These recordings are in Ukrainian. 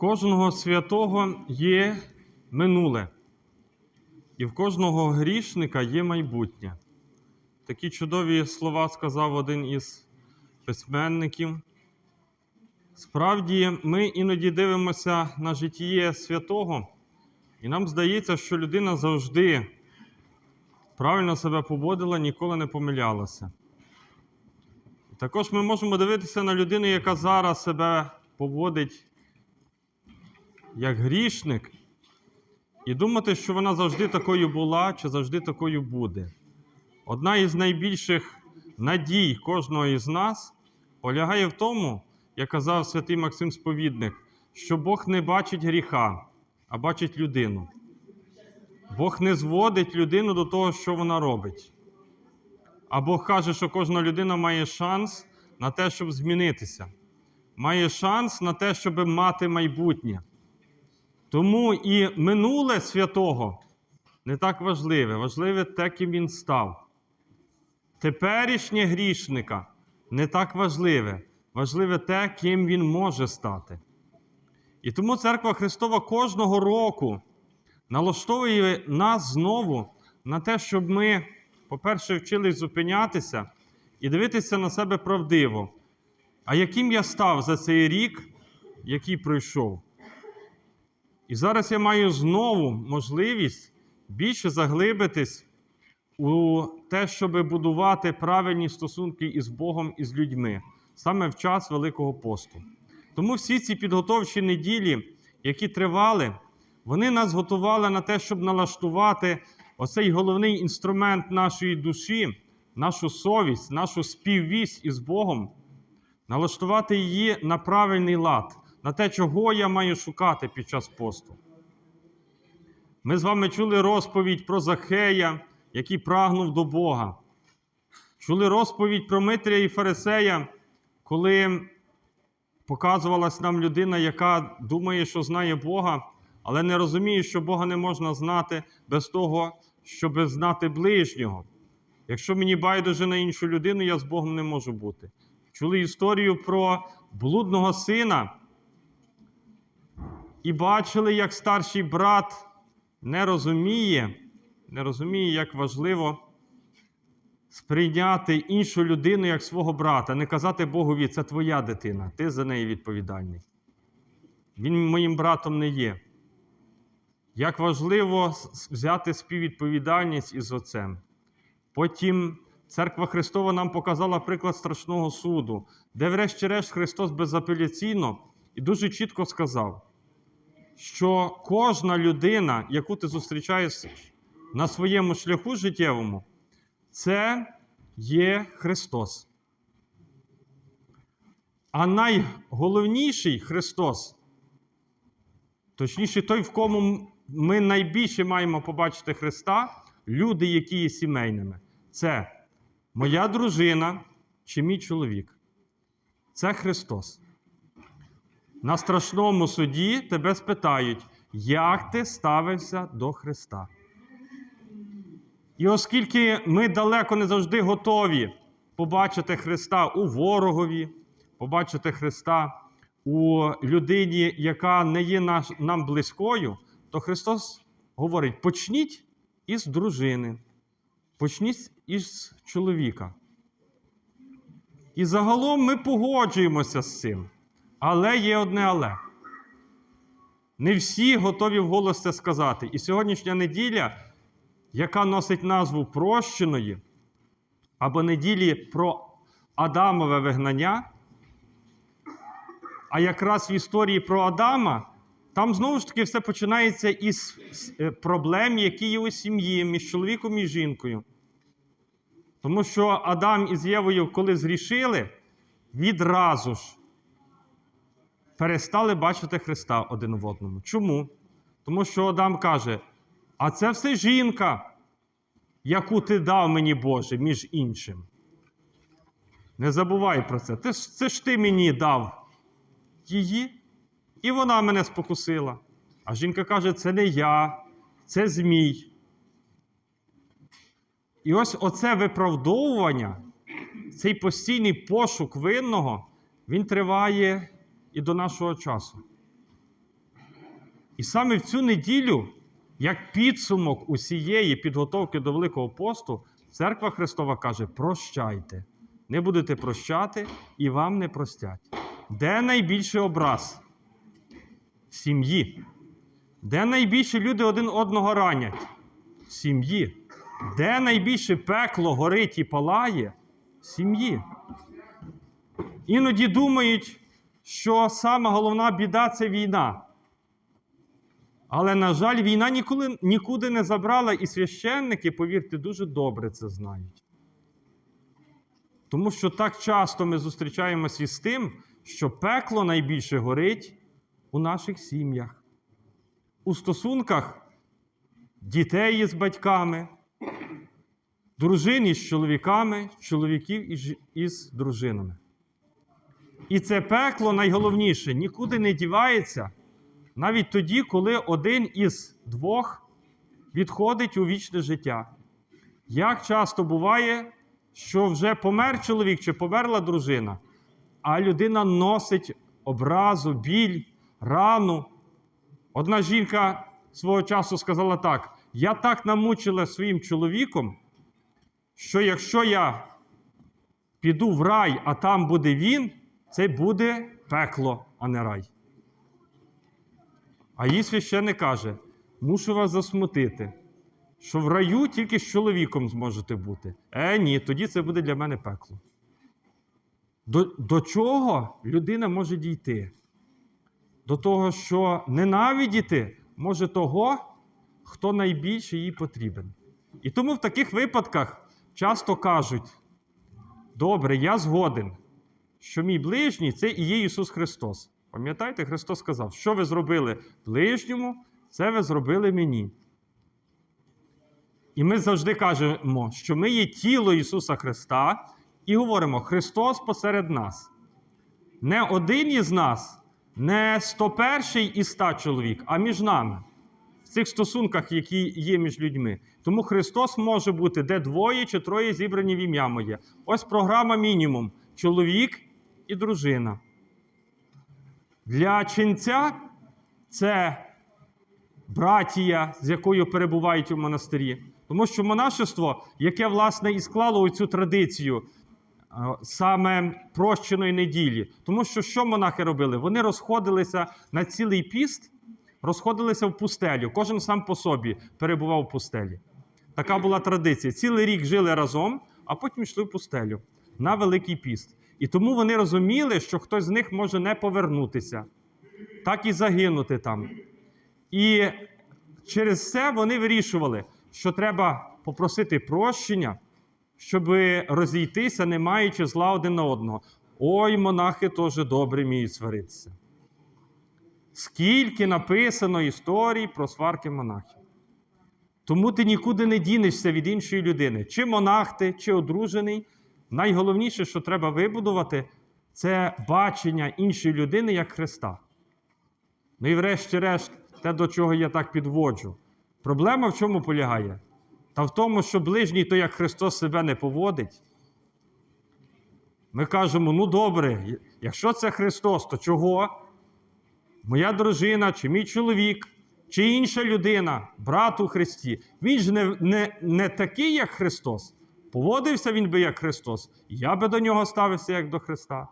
кожного святого є минуле, і в кожного грішника є майбутнє. Такі чудові слова сказав один із письменників. Справді, ми іноді дивимося на життя святого, і нам здається, що людина завжди правильно себе поводила, ніколи не помилялася. Також ми можемо дивитися на людину, яка зараз себе поводить як грішник, і думати, що вона завжди такою була чи завжди такою буде. Одна із найбільших надій кожного із нас полягає в тому, як казав святий Максим Сповідник, що Бог не бачить гріха, а бачить людину. Бог не зводить людину до того, що вона робить. А Бог каже, що кожна людина має шанс на те, щоб змінитися, має шанс на те, щоб мати майбутнє. Тому і минуле святого не так важливе, важливе те, ким він став. Теперішнє грішника не так важливе, важливе те, ким він може стати. І тому Церква Христова кожного року налаштовує нас знову на те, щоб ми, по-перше, вчились зупинятися і дивитися на себе правдиво. А яким я став за цей рік, який пройшов? І зараз я маю знову можливість більше заглибитись у те, щоб будувати правильні стосунки із Богом і з людьми саме в час Великого посту. Тому всі ці підготовчі неділі, які тривали, вони нас готували на те, щоб налаштувати оцей головний інструмент нашої душі, нашу совість, нашу співвість із Богом, налаштувати її на правильний лад, на те, чого я маю шукати під час посту. Ми з вами чули розповідь про Захея, який прагнув до Бога. Чули розповідь про Митря і Фарисея, коли показувалась нам людина, яка думає, що знає Бога, але не розуміє, що Бога не можна знати без того, щоб знати ближнього. Якщо мені байдуже на іншу людину, я з Богом не можу бути. Чули історію про блудного сина і бачили, як старший брат не розуміє, не розуміє, як важливо сприйняти іншу людину як свого брата, не казати Богові, це твоя дитина, ти за неї відповідальний. Він моїм братом не є. Як важливо взяти співвідповідальність із Отцем. Потім Церква Христова нам показала приклад страшного суду, де, врешті-решт, Христос безапеляційно і дуже чітко сказав, що кожна людина, яку ти зустрічаєш на своєму шляху життєвому, це є Христос. А найголовніший Христос, точніше, той, в кому ми найбільше маємо побачити Христа, люди, які є сімейними, це моя дружина чи мій чоловік. Це Христос. На страшному суді тебе спитають, як ти ставився до Христа. І оскільки ми далеко не завжди готові побачити Христа у ворогові, побачити Христа у людині, яка не є наш, нам близькою, то Христос говорить: почніть із дружини, почніть із чоловіка. І загалом ми погоджуємося з цим. Але є одне але. Не всі готові вголос це сказати. І сьогоднішня неділя яка носить назву прощеної, або неділі про Адамове вигнання. А якраз в історії про Адама, там знову ж таки все починається із проблем, які є у сім'ї між чоловіком і жінкою. Тому що Адам із Євою, коли зрішили, відразу ж перестали бачити Христа один в одному. Чому? Тому що Адам каже: а це все жінка, яку ти дав мені, Боже, між іншим. Не забувай про це. Ж, це ж ти мені дав її, і вона мене спокусила. А жінка каже: це не я, це Змій. І ось оце виправдовування, цей постійний пошук винного, він триває і до нашого часу. І саме в цю неділю, як підсумок усієї підготовки до Великого посту, церква Христова каже: прощайте. Не будете прощати і вам не простять. Де найбільший образ? Сім'ї. Де найбільше люди один одного ранять? Сім'ї. Де найбільше пекло горить і палає? Сім'ї. Іноді думають, що сама головна біда це війна. Але, на жаль, війна ніколи, нікуди не забрала, і священники, повірте, дуже добре це знають. Тому що так часто ми зустрічаємося із тим, що пекло найбільше горить у наших сім'ях, у стосунках дітей із батьками, дружин із чоловіками, чоловіків із, дружинами. І це пекло найголовніше нікуди не дівається, навіть тоді, коли один із двох відходить у вічне життя. Як часто буває, що вже помер чоловік чи померла дружина, а людина носить образу, біль, рану. Одна жінка свого часу сказала так: я так намучила своїм чоловіком, що якщо я піду в рай, а там буде він, це буде пекло, а не рай. А їй священник каже: мушу вас засмутити, що в раю тільки з чоловіком зможете бути. Е, ні, тоді це буде для мене пекло. До, до чого людина може дійти? До того, що ненавидіти може того, хто найбільше їй потрібен. І тому в таких випадках часто кажуть: добре, я згоден, що мій ближній це і є Ісус Христос. Пам'ятаєте, Христос сказав, що ви зробили ближньому, це ви зробили мені. І ми завжди кажемо, що ми є тіло Ісуса Христа, і говоримо: Христос посеред нас. Не один із нас, не 101 із 100 чоловік, а між нами. В цих стосунках, які є між людьми. Тому Христос може бути де двоє чи троє зібрані в ім'я моє. Ось програма мінімум: чоловік і дружина. Для ченця це братія, з якою перебувають у монастирі. Тому що монашество, яке, власне, і склало цю традицію е, саме прощеної неділі. Тому що що монахи робили? Вони розходилися на цілий піст, розходилися в пустелю. Кожен сам по собі перебував в пустелі. Така була традиція. Цілий рік жили разом, а потім йшли в пустелю на Великий піст. І тому вони розуміли, що хтось з них може не повернутися, так і загинути там. І через це вони вирішували, що треба попросити прощення, щоб розійтися, не маючи зла один на одного. Ой, монахи теж добре вміють сваритися. Скільки написано історій про сварки монахів. Тому ти нікуди не дінешся від іншої людини. Чи монах ти, чи одружений. Найголовніше, що треба вибудувати, це бачення іншої людини як Христа. Ну і врешті-решт, те, до чого я так підводжу. Проблема в чому полягає? Та в тому, що ближній, то як Христос себе не поводить. Ми кажемо: ну добре, якщо це Христос, то чого? Моя дружина, чи мій чоловік, чи інша людина, брат у Христі, він ж не, не, не такий, як Христос. Поводився він би як Христос, я би до нього ставився як до Христа.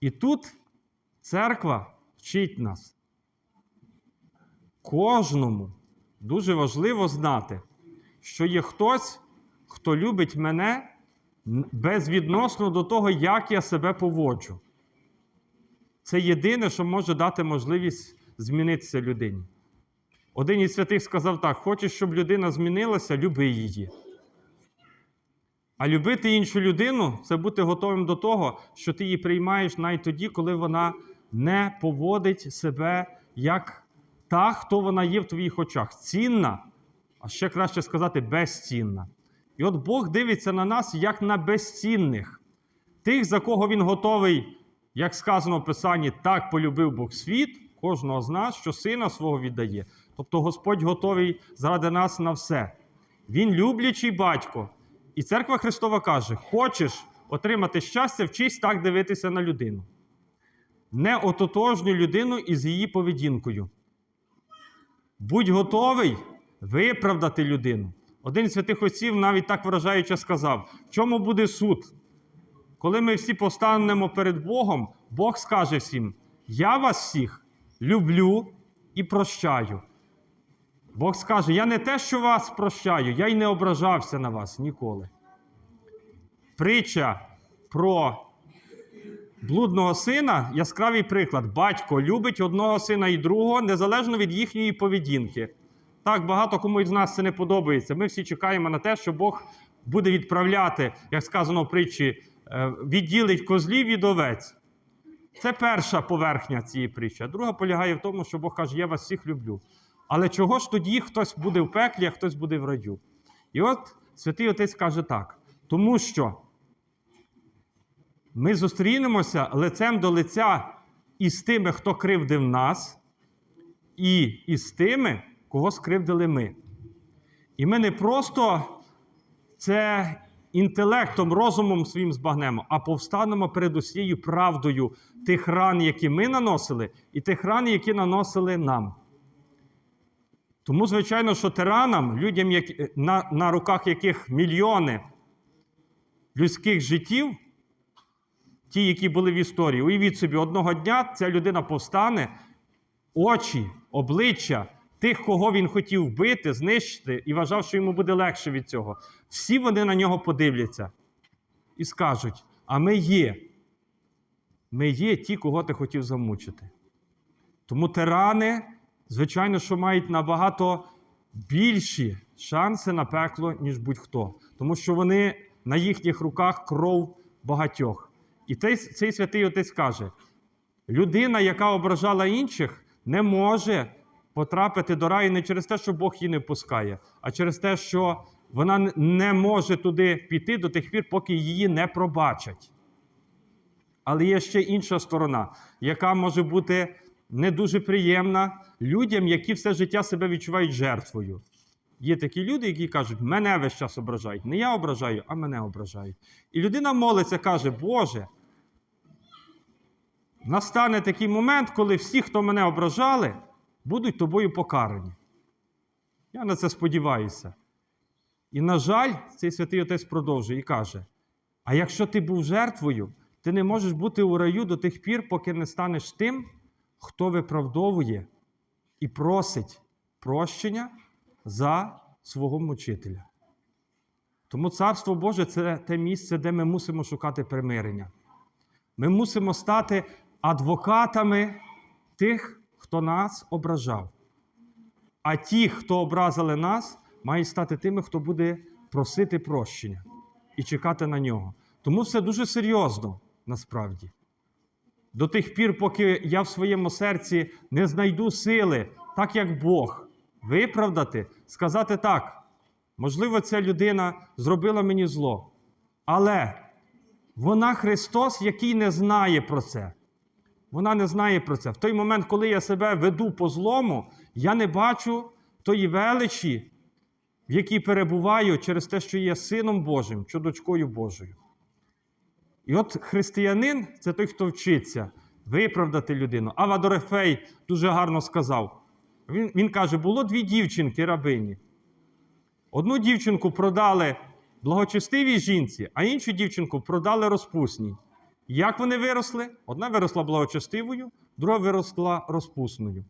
І тут церква вчить нас. Кожному дуже важливо знати, що є хтось, хто любить мене безвідносно до того, як я себе поводжу. Це єдине, що може дати можливість змінитися людині. Один із святих сказав так: хочеш, щоб людина змінилася, люби її. А любити іншу людину це бути готовим до того, що ти її приймаєш навіть тоді, коли вона не поводить себе як та, хто вона є в твоїх очах. Цінна, а ще краще сказати, безцінна. І от Бог дивиться на нас як на безцінних, тих, за кого Він готовий, як сказано в Писанні, так полюбив Бог світ, кожного з нас, що сина свого віддає. Тобто Господь готовий заради нас на все. Він люблячий батько. І церква Христова каже: хочеш отримати щастя, вчись так дивитися на людину. Не ототожню людину із її поведінкою. Будь готовий виправдати людину. Один з святих отців навіть так вражаюче сказав: в чому буде суд? Коли ми всі постанемо перед Богом, Бог скаже всім: Я вас всіх люблю і прощаю. Бог скаже: Я не те, що вас прощаю, я й не ображався на вас ніколи. Притча про блудного сина яскравий приклад. Батько любить одного сина і другого незалежно від їхньої поведінки. Так, багато кому із нас це не подобається. Ми всі чекаємо на те, що Бог буде відправляти, як сказано в притчі, е, відділить козлів від овець. Це перша поверхня цієї притчі. А друга полягає в тому, що Бог каже, я вас всіх люблю. Але чого ж тоді хтось буде в пеклі, а хтось буде в раю? І от святий отець каже так: тому що ми зустрінемося лицем до лиця із тими, хто кривдив нас, і із тими, кого скривдили ми. І ми не просто це інтелектом, розумом своїм збагнемо, а повстанемо перед усією правдою тих ран, які ми наносили, і тих ран, які наносили нам. Тому, звичайно, що тиранам, людям, які, на, на руках яких мільйони людських життів, ті, які були в історії, уявіть собі, одного дня ця людина повстане, очі, обличчя тих, кого він хотів вбити, знищити, і вважав, що йому буде легше від цього. Всі вони на нього подивляться і скажуть: а ми є. Ми є ті, кого ти хотів замучити. Тому тирани, звичайно, що мають набагато більші шанси на пекло, ніж будь-хто. Тому що вони на їхніх руках кров багатьох. І цей, цей святий отець каже: людина, яка ображала інших, не може потрапити до раю не через те, що Бог її не впускає, а через те, що вона не може туди піти до тих пір, поки її не пробачать. Але є ще інша сторона, яка може бути не дуже приємна людям, які все життя себе відчувають жертвою. Є такі люди, які кажуть, мене весь час ображають. Не я ображаю, а мене ображають. І людина молиться, каже, Боже, настане такий момент, коли всі, хто мене ображали, будуть тобою покарані. Я на це сподіваюся. І, на жаль, цей святий отець продовжує і каже: а якщо ти був жертвою, ти не можеш бути у раю до тих пір, поки не станеш тим, хто виправдовує і просить прощення за свого мучителя. Тому Царство Боже це те місце, де ми мусимо шукати примирення. Ми мусимо стати адвокатами тих, хто нас ображав. А ті, хто образили нас, мають стати тими, хто буде просити прощення і чекати на нього. Тому все дуже серйозно насправді. До тих пір, поки я в своєму серці не знайду сили, так як Бог, виправдати, сказати так. Можливо, ця людина зробила мені зло, але вона Христос, який не знає про це. Вона не знає про це. В той момент, коли я себе веду по злому, я не бачу тої величі, в якій перебуваю через те, що є Сином Божим чи дочкою Божою. І от християнин це той, хто вчиться виправдати людину. Ава Дорефей дуже гарно сказав. Він, він каже: було дві дівчинки рабині. Одну дівчинку продали благочестивій жінці, а іншу дівчинку продали розпусній. Як вони виросли? Одна виросла благочестивою, друга виросла розпусною.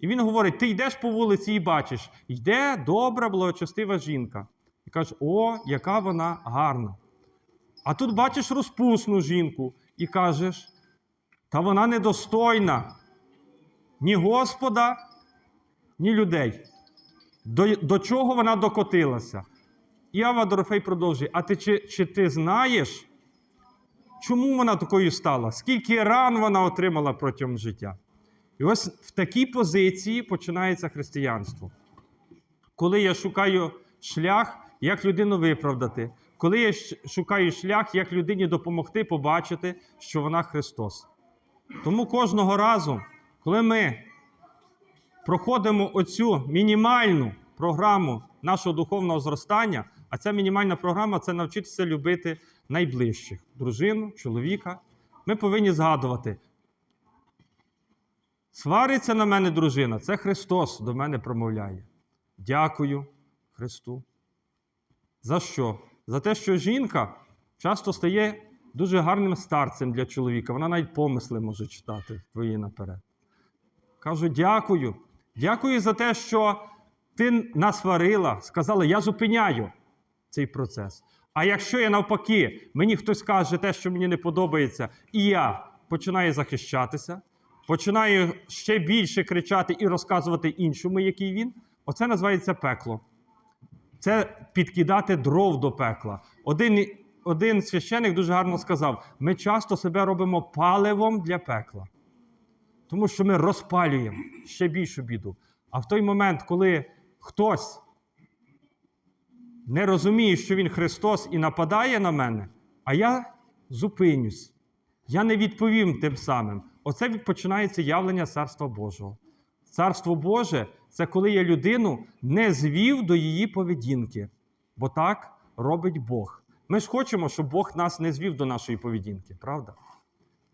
І він говорить: ти йдеш по вулиці і бачиш, йде добра, благочестива жінка. І каже, о, яка вона гарна. А тут бачиш розпусну жінку і кажеш, та вона недостойна ні Господа, ні людей. До, до чого вона докотилася? І Ава Дорофей продовжує: а ти чи, чи ти знаєш, чому вона такою стала? Скільки ран вона отримала протягом життя? І ось в такій позиції починається християнство. Коли я шукаю шлях, як людину виправдати, коли я шукаю шлях, як людині допомогти побачити, що вона Христос. Тому кожного разу, коли ми проходимо оцю мінімальну програму нашого духовного зростання, а ця мінімальна програма це навчитися любити найближчих дружину, чоловіка. Ми повинні згадувати, Свариться на мене дружина, це Христос до мене промовляє. Дякую Христу. За що? За те, що жінка часто стає дуже гарним старцем для чоловіка. Вона навіть помисли може читати твої наперед. Кажу, дякую. Дякую за те, що ти насварила, сказала, я зупиняю цей процес. А якщо я навпаки, мені хтось каже те, що мені не подобається, і я починаю захищатися, починаю ще більше кричати і розказувати іншому, який він, оце називається пекло. Це підкидати дров до пекла. Один, один священик дуже гарно сказав: ми часто себе робимо паливом для пекла. Тому що ми розпалюємо ще більшу біду. А в той момент, коли хтось не розуміє, що він Христос і нападає на мене, а я зупинюсь, я не відповім тим самим. Оце починається явлення Царства Божого. Царство Боже це коли я людину не звів до її поведінки, бо так робить Бог. Ми ж хочемо, щоб Бог нас не звів до нашої поведінки, правда?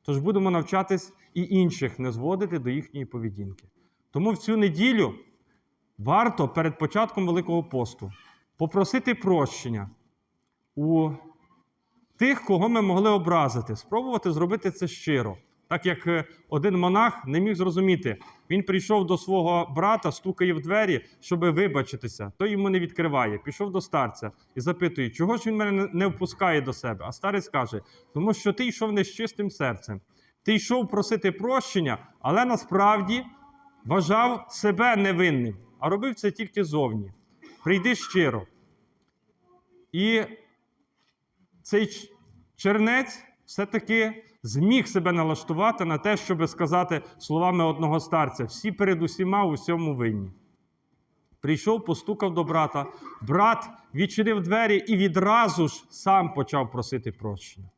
Тож будемо навчатись і інших не зводити до їхньої поведінки. Тому в цю неділю варто перед початком Великого посту попросити прощення у тих, кого ми могли образити, спробувати зробити це щиро. Так як е, один монах не міг зрозуміти, він прийшов до свого брата, стукає в двері, щоб вибачитися. Той йому не відкриває. Пішов до старця і запитує, чого ж він мене не- впускає до себе. А старець каже: тому що ти йшов не з чистим серцем. Ти йшов просити прощення, але насправді вважав себе невинним, а робив це тільки зовні. Прийди щиро. І цей чернець все-таки зміг себе налаштувати на те, щоб сказати словами одного старця: всі перед усіма у всьому винні. Прийшов, постукав до брата. Брат відчинив двері і відразу ж сам почав просити прощення.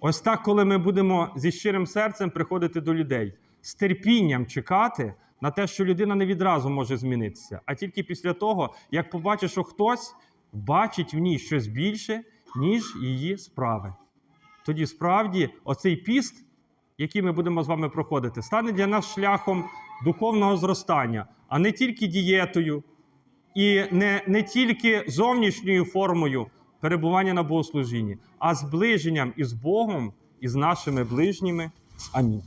Ось так, коли ми будемо зі щирим серцем приходити до людей, з терпінням чекати на те, що людина не відразу може змінитися, а тільки після того, як побачить, що хтось бачить в ній щось більше, ніж її справи. Тоді справді оцей піст, який ми будемо з вами проходити, стане для нас шляхом духовного зростання, а не тільки дієтою і не, не тільки зовнішньою формою перебування на богослужінні, а зближенням із Богом і з нашими ближніми. Амінь.